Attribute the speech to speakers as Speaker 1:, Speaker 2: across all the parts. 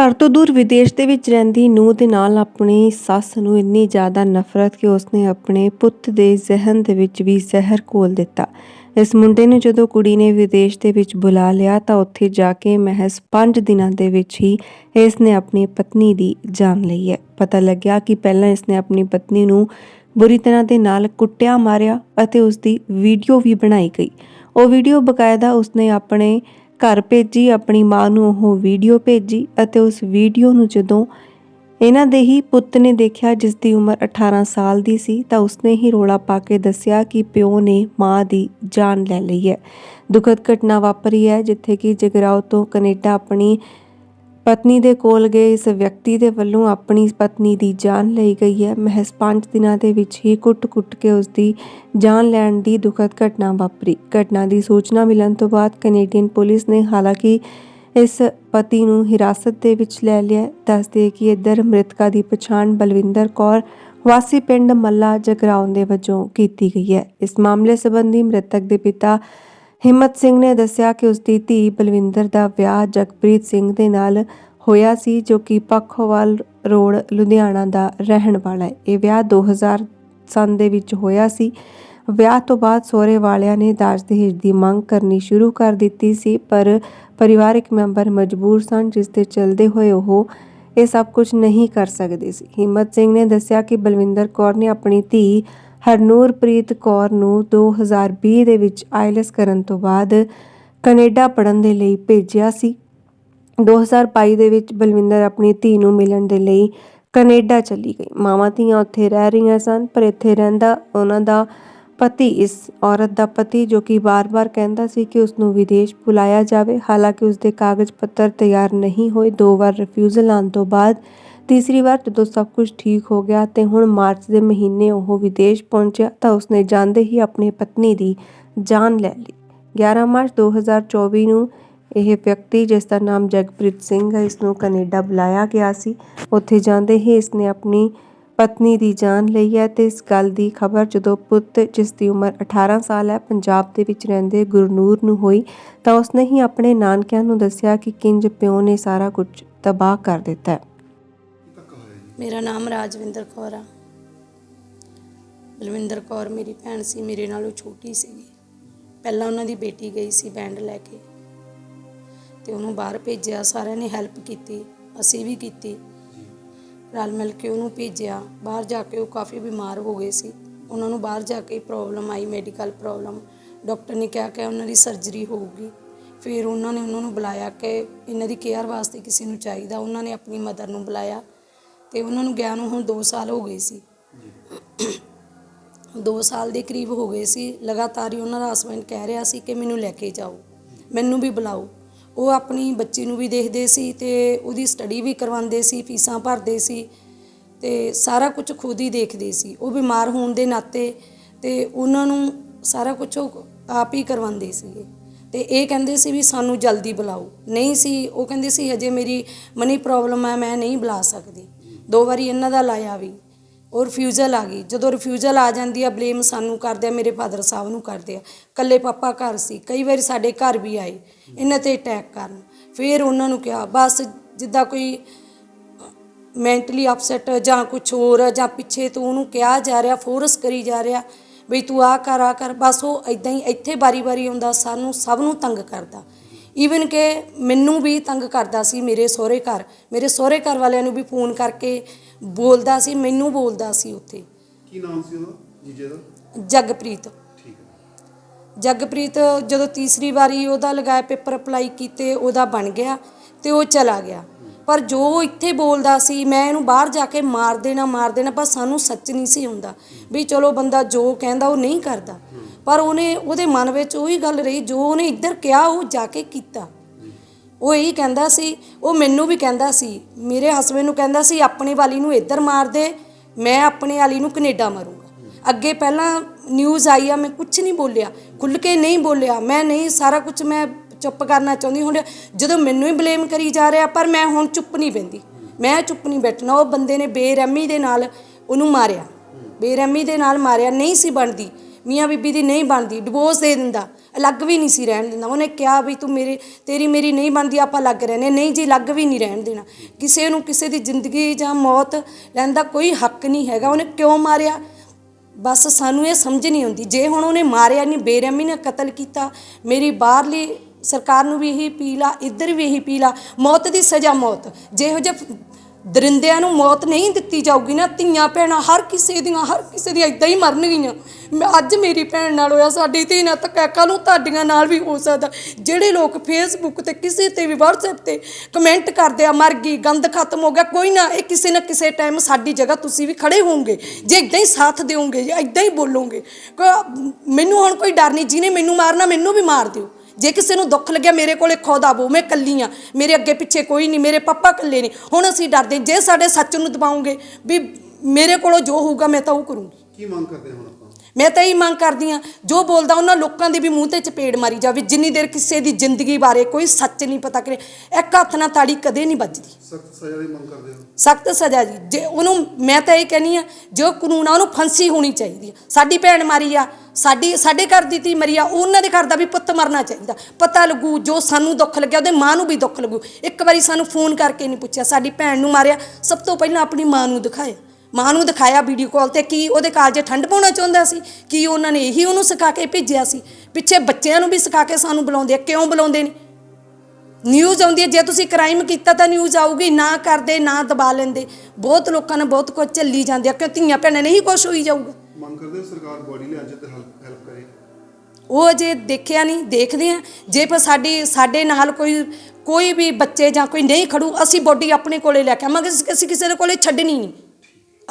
Speaker 1: ਘਰ ਤੋਂ ਦੂਰ ਵਿਦੇਸ਼ ਦੇ ਵਿੱਚ ਰਹਿੰਦੀ ਨੂੰਹ ਦੇ ਨਾਲ ਆਪਣੀ ਸੱਸ ਨੂੰ ਇੰਨੀ ਜ਼ਿਆਦਾ ਨਫ਼ਰਤ ਕਿ ਉਸਨੇ ਆਪਣੇ ਪੁੱਤ ਦੇ ਜ਼ਿਹਨ ਦੇ ਵਿੱਚ ਵੀ ਜ਼ਹਿਰ ਘੋਲ ਦਿੱਤਾ। ਇਸ ਮੁੰਡੇ ਨੂੰ ਜਦੋਂ ਕੁੜੀ ਨੇ ਵਿਦੇਸ਼ ਦੇ ਵਿੱਚ ਬੁਲਾ ਲਿਆ ਤਾਂ ਉੱਥੇ ਜਾ ਕੇ ਮਹਿਜ਼ 5 ਦਿਨਾਂ ਦੇ ਵਿੱਚ ਹੀ ਇਸ ਨੇ ਆਪਣੀ ਪਤਨੀ ਦੀ ਜਾਨ ਲਈ ਹੈ। ਪਤਾ ਲੱਗਿਆ ਕਿ ਪਹਿਲਾਂ ਇਸ ਨੇ ਆਪਣੀ ਪਤਨੀ ਨੂੰ ਬੁਰੀ ਤਰ੍ਹਾਂ ਦੇ ਨਾਲ ਕੁੱਟਿਆ, ਮਾਰਿਆ ਅਤੇ ਉਸ ਦੀ ਵੀਡੀਓ ਵੀ ਬਣਾਈ ਗਈ। ਉਹ ਵੀਡੀਓ ਬਕਾਇਦਾ ਉਸਨੇ ਆਪਣੇ ਘਰ ਭੇਜੀ, ਆਪਣੀ ਮਾਂ ਨੂੰ ਉਹ ਵੀਡੀਓ ਭੇਜੀ ਅਤੇ ਉਸ ਵੀਡੀਓ ਨੂੰ ਜਦੋਂ ਇਹਨਾਂ ਦੇ ਹੀ ਪੁੱਤ ਨੇ ਦੇਖਿਆ ਜਿਸ ਦੀ ਉਮਰ 18 ਸਾਲ ਦੀ ਸੀ, ਤਾਂ ਉਸਨੇ ਹੀ ਰੋਲਾ ਪਾ ਕੇ ਦੱਸਿਆ ਕਿ ਪਿਓ ਨੇ ਮਾਂ ਦੀ ਜਾਨ ਲੈ ਲਈ ਹੈ। ਦੁਖਦ ਘਟਨਾ ਵਾਪਰੀ ਹੈ, ਜਿੱਥੇ ਕਿ ਜਗਰਾਉ ਤੋਂ ਕੈਨੇਡਾ ਆਪਣੀ ਪਤਨੀ ਦੇ ਕੋਲ ਗਏ, ਇਸ ਵਿਅਕਤੀ ਦੇ ਵੱਲੋਂ ਆਪਣੀ ਪਤਨੀ ਦੀ ਜਾਨ ਲਈ ਗਈ ਹੈ। ਮਹਿਜ਼ 5 ਦਿਨਾਂ ਦੇ ਵਿੱਚ ਹੀ ਕੁੱਟ-ਕੁੱਟ ਕੇ ਉਸ ਦੀ ਜਾਨ ਲੈਣ ਦੀ ਦੁਖਦ ਘਟਨਾ ਵਾਪਰੀ। ਘਟਨਾ ਦੀ ਸੂਚਨਾ ਮਿਲਣ ਤੋਂ ਬਾਅਦ ਕੈਨੇਡੀਅਨ ਪੁਲਿਸ ਨੇ ਹਾਲਾਂਕਿ ਇਸ ਪਤੀ ਨੂੰ ਹਿਰਾਸਤ ਦੇ ਵਿੱਚ ਲੈ ਲਿਆ। ਦੱਸਦੇ ਕਿ ਇੱਧਰ ਮ੍ਰਿਤਕਾ ਦੀ ਪਛਾਣ ਬਲਵਿੰਦਰ ਕੌਰ ਵਾਸੀ ਪਿੰਡ ਮੱਲਾ ਜਗਰਾਉਂ ਦੇ ਵਜੋਂ ਕੀਤੀ ਗਈ ਹੈ। ਇਸ ਮਾਮਲੇ ਸੰਬੰਧੀ ਮ੍ਰਿਤਕ ਦੇ ਪਿਤਾ ਹਿੰਮਤ ਸਿੰਘ ਨੇ ਦੱਸਿਆ ਕਿ ਉਸ ਦੀ ਧੀ ਬਲਵਿੰਦਰ ਦਾ ਵਿਆਹ ਜਗਪ੍ਰੀਤ ਸਿੰਘ ਦੇ ਨਾਲ ਹੋਇਆ ਸੀ, ਜੋ ਕਿ ਪੱਖੋਵਾਲ ਰੋਡ, ਲੁਧਿਆਣਾ ਦਾ ਰਹਿਣ ਵਾਲਾ ਹੈ। ਇਹ ਵਿਆਹ 2000 ਸੰਨ ਦੇ ਵਿੱਚ ਹੋਇਆ ਸੀ। ਵਿਆਹ ਤੋਂ ਬਾਅਦ ਸਹੁਰੇ ਵਾਲਿਆਂ ਨੇ ਦਾਜ ਦਹੇਜ ਦੀ ਮੰਗ ਕਰਨੀ ਸ਼ੁਰੂ ਕਰ ਦਿੱਤੀ ਸੀ, ਪਰ ਪਰਿਵਾਰਕ ਮੈਂਬਰ ਮਜਬੂਰ ਸਨ, ਜਿਸ ਦੇ ਚਲਦੇ ਹੋਏ ਉਹ ਇਹ ਸਭ ਕੁਝ ਨਹੀਂ ਕਰ ਸਕਦੇ ਸੀ। ਹਿੰਮਤ ਸਿੰਘ ਨੇ ਦੱਸਿਆ ਕਿ ਬਲਵਿੰਦਰ ਕੌਰ ਨੇ ਆਪਣੀ ਧੀ ਹਰਨੂਰਪ੍ਰੀਤ ਕੌਰ ਨੂੰ 2020 ਦੇ ਵਿੱਚ ਆਈਲਸ ਕਰਨ ਤੋਂ ਬਾਅਦ ਕੈਨੇਡਾ ਪੜਨ ਦੇ ਲਈ ਭੇਜਿਆ ਸੀ। 2022 ਦੇ ਵਿੱਚ ਬਲਵਿੰਦਰ ਆਪਣੀ ਧੀ ਨੂੰ ਮਿਲਣ ਦੇ ਲਈ ਕੈਨੇਡਾ ਚਲੀ ਗਈ। ਮਾਵਾਂ ਧੀਆਂ ਉੱਥੇ ਰਹਿ ਰਹੀਆਂ ਸਨ, ਪਰ ਇੱਥੇ ਰਹਿੰਦਾ ਉਹਨਾਂ ਦਾ ਪਤੀ, ਇਸ ਔਰਤ ਦਾ ਪਤੀ ਜੋ ਕਿ ਬਾਰ-ਬਾਰ ਕਹਿੰਦਾ ਸੀ ਕਿ ਉਸ ਨੂੰ ਵਿਦੇਸ਼ ਬੁਲਾਇਆ ਜਾਵੇ। ਹਾਲਾਂਕਿ ਉਸ ਦੇ ਕਾਗਜ਼ ਪੱਤਰ ਤਿਆਰ ਨਹੀਂ ਹੋਏ। ਦੋ ਵਾਰ ਰਿਫਿਊਜ਼ਲ ਆਉਣ ਤੋਂ ਬਾਅਦ ਤੀਸਰੀ ਵਾਰ ਜਦੋਂ ਸਭ ਕੁਝ ਠੀਕ ਹੋ ਗਿਆ ਤੇ ਹੁਣ ਮਾਰਚ ਦੇ ਮਹੀਨੇ ਉਹ ਵਿਦੇਸ਼ ਪਹੁੰਚਿਆ ਤਾਂ ਉਸਨੇ ਜਾਂਦੇ ਹੀ ਆਪਣੀ ਪਤਨੀ ਦੀ ਜਾਨ ਲੈ ਲਈ। 11 ਮਾਰਚ 2024 ਨੂੰ ਇਹ ਵਿਅਕਤੀ, ਜਿਸ ਦਾ ਨਾਮ ਜਗਪ੍ਰੀਤ ਸਿੰਘ ਹੈ, ਇਸ ਨੂੰ ਕੈਨੇਡਾ ਬੁਲਾਇਆ ਗਿਆ ਸੀ। ਉੱਥੇ ਜਾਂਦੇ ਹੀ ਇਸ ਨੇ ਆਪਣੀ ਪਤਨੀ ਦੀ ਜਾਨ ਲਈ ਹੈ ਤੇ ਇਸ ਗੱਲ ਦੀ ਖਬਰ ਜਦੋਂ ਪੁੱਤ, ਜਿਸ ਦੀ ਉਮਰ 18 ਸਾਲ ਹੈ, ਪੰਜਾਬ ਦੇ ਵਿੱਚ ਰਹਿੰਦੇ ਗੁਰਨੂਰ ਨੂੰ ਹੋਈ ਤਾਂ ਉਸਨੇ ਹੀ ਆਪਣੇ ਨਾਨਕਿਆਂ ਨੂੰ ਦੱਸਿਆ ਕਿ ਕਿੰਜ ਪਿਓ ਨੇ ਸਾਰਾ ਕੁਝ ਤਬਾਹ ਕਰ ਦਿੱਤਾ ਹੈ।
Speaker 2: ਮੇਰਾ ਨਾਮ ਰਾਜਵਿੰਦਰ ਕੌਰ ਆ। ਬਲਵਿੰਦਰ ਕੌਰ ਮੇਰੀ ਭੈਣ ਸੀ, ਮੇਰੇ ਨਾਲੋਂ ਛੋਟੀ ਸੀਗੀ। ਪਹਿਲਾਂ ਉਹਨਾਂ ਦੀ ਬੇਟੀ ਗਈ ਸੀ ਬੈਂਡ ਲੈ ਕੇ। ਤੇ ਉਹਨੂੰ ਬਾਹਰ ਭੇਜਿਆ, ਸਾਰਿਆਂ ਨੇ ਹੈਲਪ ਕੀਤੀ, ਅਸੀਂ ਵੀ ਕੀਤੀ। ਰਲ ਮਿਲ ਕੇ ਉਹਨੂੰ ਭੇਜਿਆ, ਬਾਹਰ ਜਾ ਕੇ ਉਹ ਕਾਫੀ ਬਿਮਾਰ ਹੋ ਗਏ ਸੀ। ਉਹਨਾਂ ਨੂੰ ਬਾਹਰ ਜਾ ਕੇ ਪ੍ਰੋਬਲਮ ਆਈ ਮੈਡੀਕਲ ਪ੍ਰੋਬਲਮ ਡਾਕਟਰ ਨੇ ਕਿਹਾ ਕਿ ਉਹਨਾਂ ਦੀ ਸਰਜਰੀ ਹੋਊਗੀ। ਫਿਰ ਉਹਨਾਂ ਨੇ ਉਹਨਾਂ ਨੂੰ ਬੁਲਾਇਆ ਕਿ ਇਹਨਾਂ ਦੀ ਕੇਅਰ ਵਾਸਤੇ ਕਿਸੇ ਨੂੰ ਚਾਹੀਦਾ। ਉਹਨਾਂ ਨੇ ਆਪਣੀ ਮਦਰ ਨੂੰ ਬੁਲਾਇਆ। ਤੇ ਉਹਨਾਂ ਨੂੰ ਗਿਆ ਨੂੰ ਹੁਣ 2 ਸਾਲ ਹੋ ਗਏ ਸੀ। 2 ਸਾਲ ਦੇ ਕਰੀਬ ਹੋ ਗਏ ਸੀ। ਲਗਾਤਾਰ ਹੀ ਉਹਨਾਂ ਦਾ ਹਸਬੰਡ ਕਹਿ ਰਿਹਾ ਸੀ ਕਿ ਮੈਨੂੰ ਲੈ ਕੇ ਜਾਓ, ਮੈਨੂੰ ਵੀ ਬੁਲਾਓ। ਉਹ ਆਪਣੀ ਬੱਚੀ ਨੂੰ ਵੀ ਦੇਖਦੇ ਸੀ ਤੇ ਉਹਦੀ ਸਟੱਡੀ ਵੀ ਕਰਵਾਉਂਦੇ ਸੀ, ਫੀਸਾਂ ਭਰਦੇ ਸੀ ਤੇ ਸਾਰਾ ਕੁਝ ਖੁਦ ਹੀ ਦੇਖਦੇ ਸੀ। ਉਹ ਬਿਮਾਰ ਹੋਣ ਦੇ ਨਾਤੇ ਤੇ ਉਹਨਾਂ ਨੂੰ ਸਾਰਾ ਕੁਝ ਉਹ ਆਪ ਹੀ ਕਰਵਾਉਂਦੇ ਸੀਗੇ। ਤੇ ਇਹ ਕਹਿੰਦੇ ਸੀ ਵੀ ਸਾਨੂੰ ਜਲਦੀ ਬੁਲਾਓ। ਨਹੀਂ ਸੀ, ਉਹ ਕਹਿੰਦੇ ਸੀ, ਹਜੇ ਮੇਰੀ ਮਨੀ ਪ੍ਰੋਬਲਮ ਹੈ, ਮੈਂ ਨਹੀਂ ਬੁਲਾ ਸਕਦੀ। ਦੋ ਵਾਰੀ ਇਹਨਾਂ ਦਾ ਲਾਇਆ ਵੀ ਉਹ ਰਿਫਿਊਜ਼ਲ ਆ ਗਈ। ਜਦੋਂ ਰਿਫਿਊਜ਼ਲ ਆ ਜਾਂਦੀ ਆ ਬਲੇਮ ਸਾਨੂੰ ਕਰਦੇ ਆ, ਮੇਰੇ ਫਾਦਰ ਸਾਹਿਬ ਨੂੰ ਕਰਦੇ ਆ। ਕੱਲੇ ਪਾਪਾ ਘਰ ਸੀ, ਕਈ ਵਾਰੀ ਸਾਡੇ ਘਰ ਵੀ ਆਏ, ਇਹਨਾਂ ਤੇ ਅਟੈਕ ਕਰਨ। ਫਿਰ ਉਹਨਾਂ ਨੂੰ ਕਿਹਾ, ਬਸ ਜਿੱਦਾਂ ਕੋਈ ਮੈਂਟਲੀ ਅਪਸੈਟ ਜਾਂ ਕੁਝ ਹੋਰ ਜਾਂ ਪਿੱਛੇ ਤੋਂ ਉਹਨੂੰ ਕਿਹਾ ਜਾ ਰਿਹਾ ਫੋਰਸ ਕਰੀ ਜਾ ਰਿਹਾ, ਬਈ ਤੂੰ ਆ ਕਰ ਆ ਕਰ, ਬਸ ਉਹ ਇਦਾਂ ਹੀ ਇੱਥੇ ਬਾਰੀ-ਬਾਰੀ ਆਉਂਦਾ, ਸਾਨੂੰ ਸਭ ਨੂੰ ਤੰਗ ਕਰਦਾ। ਈਵਨ ਕਿ ਮੈਨੂੰ ਵੀ ਤੰਗ ਕਰਦਾ ਸੀ ਮੇਰੇ ਸਹੁਰੇ ਘਰ। ਮੇਰੇ ਸਹੁਰੇ ਘਰ ਵਾਲਿਆਂ ਨੂੰ ਵੀ ਫੋਨ ਕਰਕੇ ਬੋਲਦਾ ਸੀ ਮੈਨੂੰ ਬੋਲਦਾ ਸੀ ਉੱਥੇ।
Speaker 3: ਕੀ ਨਾਮ ਸੀ ਉਹਦਾ? ਜੀਜੇ ਦਾ?
Speaker 2: ਜਗਪ੍ਰੀਤ।
Speaker 3: ਠੀਕ ਹੈ।
Speaker 2: ਜਗਪ੍ਰੀਤ ਜਦੋਂ ਤੀਸਰੀ ਵਾਰੀ ਉਹਦਾ ਲਗਾਇਆ ਪੇਪਰ ਅਪਲਾਈ ਕੀਤੇ ਉਹਦਾ ਬਣ ਗਿਆ ਤੇ ਉਹ ਚਲਾ ਗਿਆ। ਪਰ ਜੋ ਉਹ ਇੱਥੇ ਬੋਲਦਾ ਸੀ ਮੈਂ ਇਹਨੂੰ ਬਾਹਰ ਜਾ ਕੇ ਮਾਰ ਦੇਣਾ ਮਾਰ ਦੇਣਾ ਪਰ ਸਾਨੂੰ ਸੱਚ ਨਹੀਂ ਸੀ ਹੁੰਦਾ। ਵੀ ਚਲੋ ਬੰਦਾ ਜੋ ਕਹਿੰਦਾ ਉਹ ਨਹੀਂ ਕਰਦਾ। ਪਰ ਉਹਨੇ, ਉਹਦੇ ਮਨ ਵਿੱਚ ਉਹੀ ਗੱਲ ਰਹੀ, ਜੋ ਉਹਨੇ ਇੱਧਰ ਕਿਹਾ, ਉਹ ਜਾ ਕੇ ਕੀਤਾ। ਉਹ ਇਹੀ ਕਹਿੰਦਾ ਸੀ, ਉਹ ਮੈਨੂੰ ਵੀ ਕਹਿੰਦਾ ਸੀ, ਮੇਰੇ ਹਸਬੰਦ ਨੂੰ ਕਹਿੰਦਾ ਸੀ, ਆਪਣੀ ਵਾਲੀ ਨੂੰ ਇੱਧਰ ਮਾਰ ਦੇ, ਮੈਂ ਆਪਣੇ ਵਾਲੀ ਨੂੰ ਕੈਨੇਡਾ ਮਾਰੂੰਗਾ। ਅੱਗੇ ਪਹਿਲਾਂ ਨਿਊਜ਼ ਆਈ ਆ, ਮੈਂ ਕੁਝ ਨਹੀਂ ਬੋਲਿਆ। ਖੁੱਲ ਕੇ ਨਹੀਂ ਬੋਲਿਆ। ਮੈਂ ਨਹੀਂ, ਸਾਰਾ ਕੁਝ ਮੈਂ ਚੁੱਪ ਕਰਨਾ ਚਾਹੁੰਦੀ ਹੁਣ ਜਦੋਂ ਮੈਨੂੰ ਹੀ ਬਲੇਮ ਕਰੀ ਜਾ ਰਿਹਾ, ਪਰ ਮੈਂ ਹੁਣ ਚੁੱਪ ਨਹੀਂ ਪੈਂਦੀ ਮੈਂ ਚੁੱਪ ਨਹੀਂ ਬੈਠਣਾ। ਉਹ ਬੰਦੇ ਨੇ ਬੇਰਹਿਮੀ ਦੇ ਨਾਲ ਉਹਨੂੰ ਮਾਰਿਆ। ਬੇਰਹਿਮੀ ਦੇ ਨਾਲ ਮਾਰਿਆ। ਨਹੀਂ ਸੀ ਬਣਦੀ। ਮੀਆਂ ਬੀਬੀ ਦੀ ਨਹੀਂ ਬਣਦੀ ਡਿਵੋਰਸ ਦੇ ਦਿੰਦਾ, ਅਲੱਗ ਵੀ ਨਹੀਂ ਸੀ ਰਹਿਣ ਦਿੰਦਾ। ਉਹਨੇ ਕਿਹਾ ਵੀ ਤੂੰ ਮੇਰੇ, ਤੇਰੀ ਮੇਰੀ ਨਹੀਂ ਬਣਦੀ, ਆਪਾਂ ਅਲੱਗ ਰਹਿੰਦੇ ਨਹੀਂ ਜੀ, ਅਲੱਗ ਵੀ ਨਹੀਂ ਰਹਿਣ ਦੇਣਾ। ਕਿਸੇ ਨੂੰ ਕਿਸੇ ਦੀ ਜ਼ਿੰਦਗੀ ਜਾਂ ਮੌਤ ਲੈਣ ਦਾ ਕੋਈ ਹੱਕ ਨਹੀਂ ਹੈਗਾ। ਉਹਨੇ ਕਿਉਂ ਮਾਰਿਆ? ਬਸ ਸਾਨੂੰ ਇਹ ਸਮਝ ਨਹੀਂ ਆਉਂਦੀ। ਜੇ ਹੁਣ ਉਹਨੇ ਮਾਰਿਆ ਨਹੀਂ, ਬੇਰਹਿਮੀ ਨਾਲ ਕਤਲ ਕੀਤਾ, ਮੇਰੀ ਬਾਹਰਲੀ ਸਰਕਾਰ ਨੂੰ ਵੀ ਇਹੀ ਅਪੀਲ ਆ, ਇੱਧਰ ਵੀ ਇਹੀ ਅਪੀਲ ਆ, ਮੌਤ ਦੀ ਸਜ਼ਾ ਮੌਤ। ਜਿਹੋ ਜਿਹੇ ਦਰਿੰਦਿਆਂ ਨੂੰ ਮੌਤ ਨਹੀਂ ਦਿੱਤੀ ਜਾਊਗੀ ਨਾ, ਧੀਆਂ ਭੈਣਾਂ ਹਰ ਕਿਸੇ ਦੀਆਂ, ਹਰ ਕਿਸੇ ਦੀਆਂ ਇਦਾਂ ਹੀ ਮਰਨਗੀਆਂ। ਮੈਂ ਅੱਜ ਮੇਰੀ ਭੈਣ ਨਾਲ ਹੋਇਆ, ਸਾਡੀ ਧੀ ਨਾਲ ਤਾਂ ਕੱਲ ਨੂੰ ਤੁਹਾਡੀਆਂ ਨਾਲ ਵੀ ਹੋ ਸਕਦਾ। ਜਿਹੜੇ ਲੋਕ ਫੇਸਬੁੱਕ ਤੇ ਕਿਸੇ ਤੇ ਵੀ WhatsApp ਤੇ ਕਮੈਂਟ ਕਰਦੇ ਆ, ਮਰ ਗਈ, ਗੰਦ ਖਤਮ ਹੋ ਗਿਆ, ਕੋਈ ਨਾ, ਇਹ ਕਿਸੇ ਨਾ ਕਿਸੇ ਟਾਈਮ ਸਾਡੀ ਜਗ੍ਹਾ ਤੁਸੀਂ ਵੀ ਖੜੇ ਹੋਵੋਗੇ। ਜੇ ਇਦਾਂ ਹੀ ਸਾਥ ਦਿਓਗੇ, ਜੇ ਇਦਾਂ ਹੀ ਬੋਲੋਗੇ ਮੈਨੂੰ ਹੁਣ ਕੋਈ ਡਰ ਨਹੀਂ, ਜਿਹਨੇ ਮੈਨੂੰ ਮਾਰਨਾ, ਮੈਨੂੰ ਵੀ ਮਾਰ ਦਿਓ। ਜੇ ਕਿਸੇ ਨੂੰ ਦੁੱਖ ਲੱਗਿਆ ਮੇਰੇ ਕੋਲੇ ਖੁਦ ਆਵੋ, ਮੈਂ ਕੱਲੀ ਆ। ਮੇਰੇ ਅੱਗੇ ਪਿੱਛੇ ਕੋਈ ਨਹੀਂ, ਮੇਰੇ ਪਾਪਾ ਇਕੱਲੇ ਨੇ। ਹੁਣ ਅਸੀਂ ਡਰਦੇ ਜੇ ਸਾਡੇ ਸੱਚ ਨੂੰ ਦਬਾਉਂਗੇ ਵੀ ਮੇਰੇ ਕੋਲੋਂ ਜੋ ਹੋਊਗਾ ਮੈਂ ਤਾਂ ਉਹ ਕਰੂੰਗੀ।
Speaker 3: ਕੀ ਮੰਗ ਕਰਦੇ ਹੁਣ?
Speaker 2: ਮੈਂ ਤਾਂ ਇਹ ਮੰਗ ਕਰਦੀ ਆ ਜੋ ਬੋਲਦਾ ਉਹਨਾਂ ਲੋਕਾਂ ਦੇ ਵੀ ਮੂੰਹ ਤੇ ਚਪੇੜ ਮਾਰੀ ਜਾਵੇ ਜਿੰਨੀ ਦੇਰ ਕਿਸੇ ਦੀ ਜ਼ਿੰਦਗੀ ਬਾਰੇ ਕੋਈ ਸੱਚ ਨਹੀਂ ਪਤਾ ਕਰੇ ਇੱਕ ਹੱਥ ਨਾਲ ਤਾੜੀ ਕਦੇ ਨਹੀਂ ਵੱਜਦੀ।
Speaker 3: ਸਖਤ ਸਜ਼ਾ ਦੀ ਮੰਗ ਕਰਦੇ ਹੋ?
Speaker 2: ਸਖਤ ਸਜ਼ਾ ਜੀ ਜੇ ਉਹਨੂੰ ਮੈਂ ਤਾਂ ਇਹ ਕਹਿੰਨੀ ਆ ਜੋ ਕਾਨੂੰਨ ਆ ਉਹਨੂੰ ਫਾਂਸੀ ਹੋਣੀ ਚਾਹੀਦੀ ਆ ਸਾਡੀ ਭੈਣ ਮਾਰੀ ਆ ਸਾਡੀ ਸਾਡੇ ਘਰ ਦੀ ਧੀ ਮਰੀ ਆ ਉਹਨਾਂ ਦੇ ਘਰ ਦਾ ਵੀ ਪੁੱਤ ਮਰਨਾ ਚਾਹੀਦਾ। ਪਤਾ ਲੱਗੂ ਜੋ ਸਾਨੂੰ ਦੁੱਖ ਲੱਗਿਆ ਉਹਦੇ ਮਾਂ ਨੂੰ ਵੀ ਦੁੱਖ ਲੱਗੂ। ਇੱਕ ਵਾਰੀ ਸਾਨੂੰ ਫੋਨ ਕਰਕੇ ਨਹੀਂ ਪੁੱਛਿਆ ਸਾਡੀ ਭੈਣ ਨੂੰ ਮਾਰਿਆ ਸਭ ਤੋਂ ਪਹਿਲਾਂ ਆਪਣੀ ਮਾਂ ਨੂੰ ਦਿਖਾਇਆ। ਮਾਂ ਨੂੰ ਦਿਖਾਇਆ ਵੀਡੀਓ ਕਾਲ ਤੇ ਕੀ ਉਹਦੇ ਕਾਲਜੇ ਠੰਡ ਪਾਉਣਾ ਚਾਹੁੰਦਾ ਸੀ ਕੀ ਉਹਨਾਂ ਨੇ ਇਹੀ ਉਹਨੂੰ ਸਿਖਾ ਕੇ ਭੇਜਿਆ ਸੀ? ਪਿੱਛੇ ਬੱਚਿਆਂ ਨੂੰ ਵੀ ਸਿਖਾ ਕੇ ਸਾਨੂੰ ਬੁਲਾਉਂਦੇ ਆ ਕਿਉਂ ਬੁਲਾਉਂਦੇ ਨੇ? ਨਿਊਜ਼ ਆਉਂਦੀ ਹੈ ਜੇ ਤੁਸੀਂ ਕ੍ਰਾਈਮ ਕੀਤਾ ਤਾਂ ਨਿਊਜ਼ ਆਊਗੀ ਨਾ ਕਰਦੇ ਨਾ ਦਬਾ ਲੈਂਦੇ। ਬਹੁਤ ਲੋਕਾਂ ਨੇ ਬਹੁਤ ਕੁਝ ਚੱਲੀ ਜਾਂਦੇ ਆ ਕਿ ਧੀਆਂ ਭੈਣਾਂ ਨਹੀਂ ਕੁਝ ਹੋਈ ਜਾਊਗਾ?
Speaker 3: ਮੰਗ ਕਰਦੇ ਸਰਕਾਰ ਬੋਡੀ ਲਿਆਉਣ ਚ ਤੇ ਹੈਲਪ ਕਰੇ।
Speaker 2: ਉਹ ਅਜੇ ਦੇਖਿਆ ਨਹੀਂ ਦੇਖਦੇ ਆ। ਜੇ ਪਰ ਸਾਡੀ ਸਾਡੇ ਨਾਲ ਕੋਈ ਕੋਈ ਵੀ ਬੱਚੇ ਜਾਂ ਕੋਈ ਨਹੀਂ ਖੜੂ ਅਸੀਂ ਬੋਡੀ ਆਪਣੇ ਕੋਲੇ ਲੈ ਕੇ ਆਵਾਂਗੇ ਅਸੀਂ ਕਿਸੇ ਦੇ ਕੋਲੇ ਛੱਡਣੀ ਨਹੀਂ।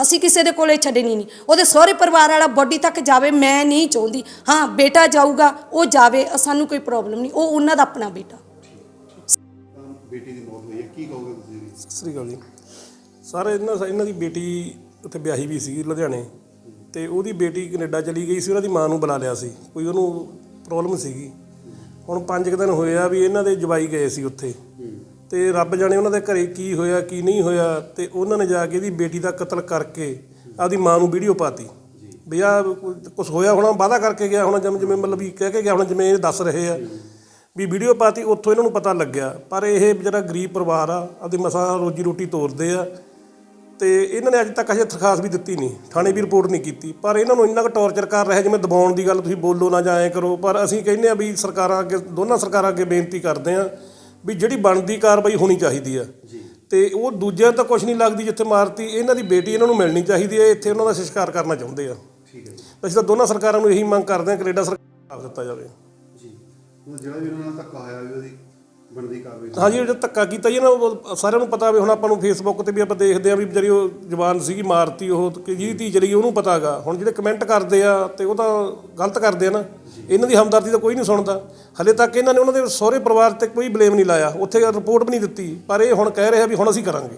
Speaker 2: ਅਸੀਂ ਕਿਸੇ ਦੇ ਕੋਲੇ ਛੱਡਣੀ ਨਹੀਂ। ਉਹਦੇ ਸਹੁਰੇ ਪਰਿਵਾਰ ਵਾਲਾ ਬੋਡੀ ਤੱਕ ਜਾਵੇ ਮੈਂ ਨਹੀਂ ਚਾਹੁੰਦੀ। ਹਾਂ ਬੇਟਾ ਜਾਊਗਾ ਉਹ ਜਾਵੇ ਸਾਨੂੰ ਕੋਈ ਪ੍ਰੋਬਲਮ ਨਹੀਂ। ਉਹ ਉਹਨਾਂ ਦਾ ਆਪਣਾ ਬੇਟਾ।
Speaker 3: ਬੇਟੀ ਦੀ ਮੌਤ ਹੋਈ ਹੈ ਕੀ ਕਹੋਗੇ ਤੁਸੀਂ ਵੀ
Speaker 4: ਸਤਿ ਸ੍ਰੀ ਅਕਾਲ ਜੀ। ਸਰ ਇਹਨਾਂ ਇਹਨਾਂ ਦੀ ਬੇਟੀ ਉੱਥੇ ਵਿਆਹੀ ਵੀ ਸੀ ਲੁਧਿਆਣੇ। ਤੇ ਉਹਦੀ ਬੇਟੀ ਕੈਨੇਡਾ ਚਲੀ ਗਈ ਸੀ ਉਹਨਾਂ ਦੀ ਮਾਂ ਨੂੰ ਬੁਲਾ ਲਿਆ ਸੀ। ਕੋਈ ਉਹਨੂੰ ਪ੍ਰੋਬਲਮ ਸੀਗੀ। ਹੁਣ ਪੰਜ ਕੁ ਦਿਨ ਹੋਏ ਆ ਵੀ ਇਹਨਾਂ ਦੇ ਜਵਾਈ ਗਏ ਸੀ ਉੱਥੇ। ਤੇ ਰੱਬ ਜਾਣੇ ਉਹਨਾਂ ਦੇ ਘਰੇ ਕੀ ਹੋਇਆ, ਕੀ ਨਹੀਂ ਹੋਇਆ ਤੇ ਉਹਨਾਂ ਨੇ ਜਾ ਕੇ ਇਹਦੀ ਬੇਟੀ ਦਾ ਕਤਲ ਕਰਕੇ ਆਪਦੀ ਮਾਂ ਨੂੰ ਵੀਡੀਓ ਪਾਤੀ। ਵੀ ਆ ਕੁਝ ਹੋਇਆ ਹੋਣਾ, ਵਾਅਦਾ ਕਰਕੇ ਗਿਆ ਹੋਣਾ, ਜਿਵੇਂ ਜਿਵੇਂ ਮਤਲਬ ਵੀ ਕਹਿ ਕੇ ਗਿਆ ਹੋਣਾ, ਜਿਵੇਂ ਇਹ ਦੱਸ ਰਹੇ ਆ। ਵੀ ਵੀਡੀਓ ਪਾਤੀ, ਉੱਥੋਂ ਇਹਨਾਂ ਨੂੰ ਪਤਾ ਲੱਗਿਆ। ਪਰ ਇਹ ਜਿਹੜਾ ਗਰੀਬ ਪਰਿਵਾਰ ਆ, ਆਪਦੀ ਮਸਾਂ ਰੋਜੀ ਰੋਟੀ ਤੋਰਦੇ ਆ ਤੇ ਇਹਨਾਂ ਨੇ ਅੱਜ ਤੱਕ ਅਜੇ ਦਰਖਾਸਤ ਵੀ ਦਿੱਤੀ ਨਹੀਂ, ਥਾਣੇ ਵੀ ਰਿਪੋਰਟ ਨਹੀਂ ਕੀਤੀ। ਪਰ ਇਹਨਾਂ ਨੂੰ ਇੰਨਾ ਕੁ ਟੌਰਚਰ ਕਰ ਰਿਹਾ, ਜਿਵੇਂ ਦਬਾਉਣ ਦੀ ਗੱਲ ਤੁਸੀਂ ਬੋਲੋ ਨਾ ਜਾਂ ਐਂ ਕਰੋ, ਪਰ ਅਸੀਂ ਕਹਿੰਦੇ ਆ ਵੀ ਸਰਕਾਰਾਂ ਅੱਗੇ, ਦੋਨਾਂ ਸਰਕਾਰਾਂ ਅੱਗੇ ਬੇਨਤੀ ਕਰਦੇ ਆ ਵੀ ਜਿਹੜੀ ਬਣਦੀ ਕਾਰਵਾਈ ਹੋਣੀ ਚਾਹੀਦੀ ਆ। ਤੇ ਉਹ ਦੂਜਿਆਂ ਤਾਂ ਕੁਝ ਨਹੀਂ ਲੱਗਦੀ ਜਿੱਥੇ ਮਾਰਤੀ ਇਹਨਾਂ ਦੀ ਬੇਟੀ ਇਹਨਾਂ ਨੂੰ ਮਿਲਣੀ ਚਾਹੀਦੀ ਹੈ ਇੱਥੇ ਉਹਨਾਂ ਦਾ ਸੰਸਕਾਰ ਕਰਨਾ ਚਾਹੁੰਦੇ ਆ।
Speaker 3: ਠੀਕ ਹੈ ਜੀ।
Speaker 4: ਅਸੀਂ ਤਾਂ ਦੋਨਾਂ ਸਰਕਾਰਾਂ ਨੂੰ ਇਹੀ ਮੰਗ ਕਰਦੇ ਆ ਕੈਨੇਡਾ ਸਰਕਾਰ ਦਿੱਤਾ ਜਾਵੇ।
Speaker 3: ਜੀ। ਹੁਣ ਜਿਹੜਾ ਵੀ ਉਹਨਾਂ ਨਾਲ ਧੱਕਾ ਹੋਇਆ ਵੀ ਉਹਦੀ ਬਣਦੀ ਕਾਰਵਾਈ
Speaker 4: ਹਾਂਜੀ, ਜਿਹੜਾ ਧੱਕਾ ਕੀਤਾ ਜੀ ਨਾ, ਉਹ ਸਾਰਿਆਂ ਨੂੰ ਪਤਾ ਵੀ ਹੁਣ ਆਪਾਂ ਨੂੰ ਫੇਸਬੁੱਕ ਤੇ ਵੀ ਆਪਾਂ ਦੇਖਦੇ ਆ ਵੀ ਵਿਚਾਰੀ ਉਹ ਜਵਾਨ ਸੀਗੀ ਮਾਰਤੀ, ਉਹ ਕਿ ਜਿਹਦੀ ਧੀ ਚਲੀ ਗਈ, ਉਹਨੂੰ ਪਤਾਗਾ ਹੁਣ ਜਿਹੜੇ ਕਮੈਂਟ ਕਰਦੇ ਆ ਤੇ ਉਹ ਤਾਂ ਗਲਤ ਕਰਦੇ ਆ ਨਾ, ਇਹਨਾਂ ਦੀ ਹਮਦਰਦੀ ਤਾਂ ਕੋਈ ਨਹੀਂ ਸੁਣਦਾ। ਹਲੇ ਤੱਕ ਇਹਨਾਂ ਨੇ ਉਹਨਾਂ ਦੇ ਸਹੁਰੇ ਪਰਿਵਾਰ ਤੇ ਕੋਈ ਬਲੇਮ ਨਹੀਂ ਲਾਇਆ। ਉੱਥੇ ਰਿਪੋਰਟ ਵੀ ਨਹੀਂ ਦਿੱਤੀ, ਪਰ ਇਹ ਹੁਣ ਕਹਿ ਰਿਹਾ ਵੀ ਹੁਣ ਅਸੀਂ ਕਰਾਂਗੇ।